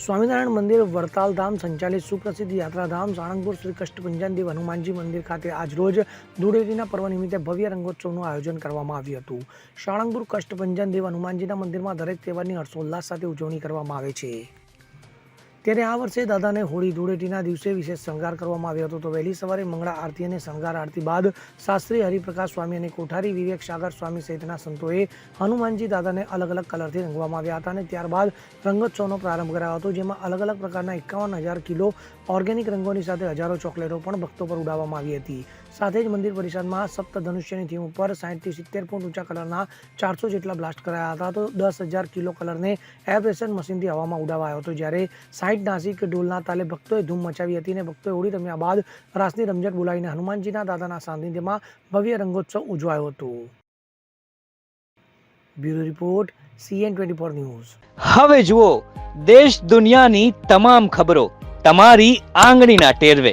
સ્વામિનારાયણ મંદિર વડતાલ ધામ સંચાલિત સુપ્રસિદ્ધ યાત્રાધામ સાળંગપુર શ્રી કષ્ટભંજન દેવ હનુમાનજી મંદિર ખાતે આજરોજ ધૂળેટીના પર્વ નિમિત્તે ભવ્ય રંગોત્સવનું આયોજન કરવામાં આવ્યું હતું. સાળંગપુર કષ્ટભંજન દેવ હનુમાનજીના મંદિરમાં દરેક તહેવારની હર્ષોલ્લાસ સાથે ઉજવણી કરવામાં આવે છે. ત્યારે આ વર્ષે દાદાને હોળી ધૂળેટીના દિવસે વિશેષ શણગાર કરવામાં આવ્યો હતો. તો વહેલી સવારે મંગળા આરતી અને શણગાર આરતી બાદ શાસ્ત્રી હરિપ્રકાશ સ્વામી અને કોઠારી વિવેક સાગર સ્વામી સહિતના સંતોએ હનુમાનજી દાદાને અલગ અલગ કલરથી રંગવામાં આવ્યા હતા અને ત્યારબાદ રંગોત્સવનો પ્રારંભ કરાયો હતો, જેમાં અલગ અલગ પ્રકારના એકાવન હજાર કિલો ઓર્ગેનિક રંગોની સાથે હજારો ચોકલેટો પણ ભક્તો પર ઉડાવવામાં આવી હતી. સાથે જ મંદિર પરિસરમાં સપ્તધનુષ્યની થીમ ઉપર સાઠથી સિત્તેર ફૂટ ઊંચા કલરના ચારસો જેટલા બ્લાસ્ટ કરાયા હતા. તો દસ હજાર કિલો કલરને એર પ્રેશર મશીનથી હવામાં ઉડાવાયો હતો. જ્યારે સાઈઠ નાસિક ઢોલના તાલે ભક્તોએ ધૂમ મચાવી હતી અને ભક્તોએ હોળી રમ્યા બાદ રાસની રમઝટ બોલાવીને હનુમાનજીના દાદાના સાનિધ્યમાં ભવ્ય રંગોત્સવ ઉજવાયો હતો. Bureau report, CN twenty four news. હવે જુઓ, દેશ દુનિયાની તમામ ખબરો તમારી આંગળીના ટેરવે.